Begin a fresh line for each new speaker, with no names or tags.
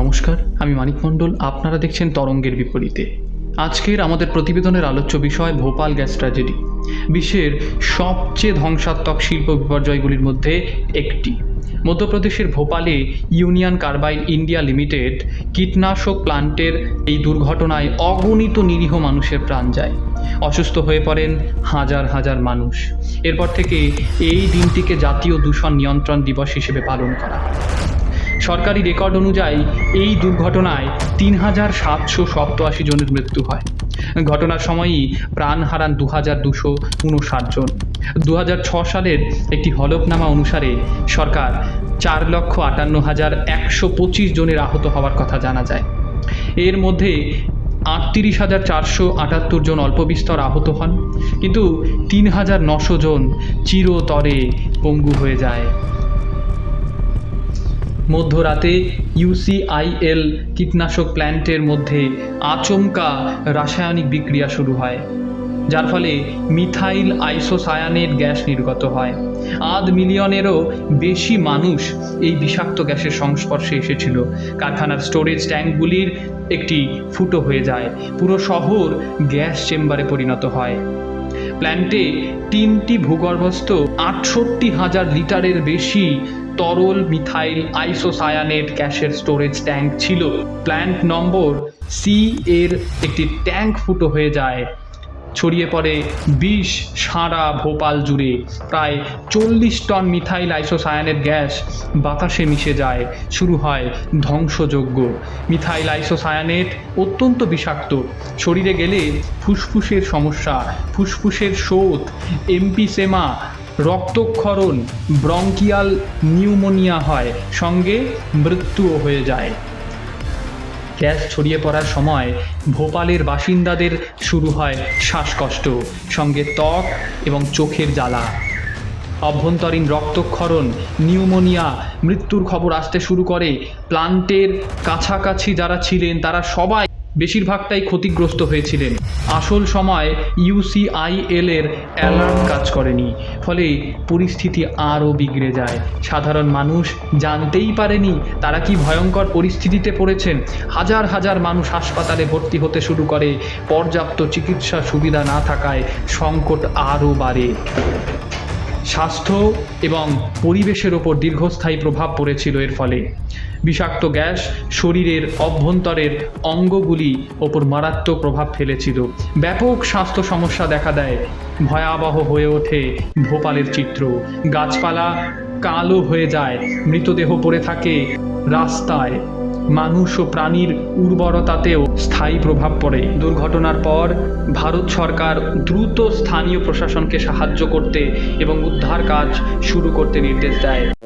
নমস্কার, আমি মানিক মণ্ডল, আপনারা দেখছেন তরঙ্গের বিপরীতে। আজকের আমাদের প্রতিবেদনের আলোচ্য বিষয় ভোপাল গ্যাস ট্র্যাজেডি। বিশ্বের সবচেয়ে ধ্বংসাত্মক শিল্প বিপর্যয়গুলির মধ্যে একটি। মধ্যপ্রদেশের ভোপালে ইউনিয়ন কার্বাইড ইন্ডিয়া লিমিটেড কীটনাশক প্লান্টের এই দুর্ঘটনায় অগণিত নিরীহ মানুষের প্রাণ যায়। অসুস্থ হয়ে পড়েন হাজার হাজার মানুষ। এরপর থেকে এই দিনটিকে জাতীয় দূষণ নিয়ন্ত্রণ দিবস হিসেবে পালন করা হয়। সরকারি রেকর্ড অনুযায়ী এই দুর্ঘটনায় তিন হাজার সাতশো সপ্তআশি জনের মৃত্যু হয়। ঘটনার সময়ই প্রাণ হারান দু হাজার দুশো উনষাট জন। দু হাজার ছ সালের একটি হলফনামা অনুসারে সরকার চার লক্ষ আটান্ন হাজার একশো পঁচিশ জনের আহত হওয়ার কথা জানা যায়। এর মধ্যে আটত্রিশ হাজার চারশো আটাত্তর জন অল্প বিস্তর আহত হন, কিন্তু তিন হাজার নশো জন চিরতরে পঙ্গু হয়ে যায়। মধ্যরাতে ইউসিআইএল কীটনাশক প্ল্যান্টের মধ্যে আচমকা রাসায়নিক বিক্রিয়া শুরু হয়, যার ফলে মিথাইল আইসোসায়ানেট গ্যাস নির্গত হয়। আধ মিলিয়নেরও বেশি মানুষ এই বিষাক্ত গ্যাসের সংস্পর্শে এসেছিল। কারখানার স্টোরেজ ট্যাঙ্কগুলির একটি ফুটো হয়ে যায়। পুরো শহর গ্যাস চেম্বারে পরিণত হয়। প্ল্যান্টে তিনটি ভূগর্ভস্থ আটষট্টি হাজার লিটারের বেশি তরল মিথাইল আইসোসায়ানেট গ্যাসের স্টোরেজ ট্যাঙ্ক ছিল। প্ল্যান্ট নম্বর সি এর একটি ট্যাঙ্ক ফুটো হয়ে যায় ছড়িয়ে পড়ে বিষ সারা ভোপাল জুড়ে। প্রায় চল্লিশ টন মিথাইল আইসোসায়ানেট গ্যাস বাতাসে মিশে যায়। শুরু হয় ধ্বংসযজ্ঞ। মিথাইল আইসোসায়ানেট অত্যন্ত বিষাক্ত। শরীরে গেলে ফুসফুসের সমস্যা, ফুসফুসের শোথ এমপিসেমা রক্তক্ষরণ, ব্রঙ্কিয়াল নিউমোনিয়া হয়। সঙ্গে মৃত্যুও হয়ে যায়। গ্যাস ছড়িয়ে পড়ার সময় ভোপালের বাসিন্দাদের শুরু হয় শ্বাসকষ্ট, সঙ্গে ত্বক এবং চোখের জ্বালা। অভ্যন্তরীণ রক্তক্ষরণ, নিউমোনিয়া, মৃত্যুর খবর আসতে শুরু করে। প্লান্টের কাছাকাছি যারা ছিলেন, তারা সবাই বেশিরভাগটাই ক্ষতিগ্রস্ত হয়েছিলেন। আসল সময় ইউসিআইএল এর অ্যালার্ম কাজ করেনি, ফলে পরিস্থিতি আরও বিগড়ে যায়। সাধারণ মানুষ জানতেই পারেনি তারা কি ভয়ঙ্কর পরিস্থিতিতে পড়েছেন। হাজার হাজার মানুষ হাসপাতালে ভর্তি হতে শুরু করে, পর্যাপ্ত চিকিৎসা সুবিধা না থাকায় সংকট আরও বাড়ে। স্বাস্থ্য এবং পরিবেশের ওপর দীর্ঘস্থায়ী প্রভাব পড়েছিল এর ফলে। বিষাক্ত গ্যাস শরীরের অভ্যন্তরের অঙ্গগুলি ওপর মারাত্মক প্রভাব ফেলেছিল। ব্যাপক স্বাস্থ্য সমস্যা দেখা দেয়। ভয়াবহ হয়ে ওঠে ভোপালের চিত্র। গাছপালা কালো হয়ে যায়, মৃতদেহ পড়ে থাকে রাস্তায়। মানুষ ও প্রাণীর উর্বরতাতেও স্থায়ী প্রভাব পড়ে। দুর্ঘটনার পর ভারত সরকার দ্রুত স্থানীয় প্রশাসনকে সাহায্য করতে এবং উদ্ধার কাজ শুরু করতে নির্দেশ দেয়।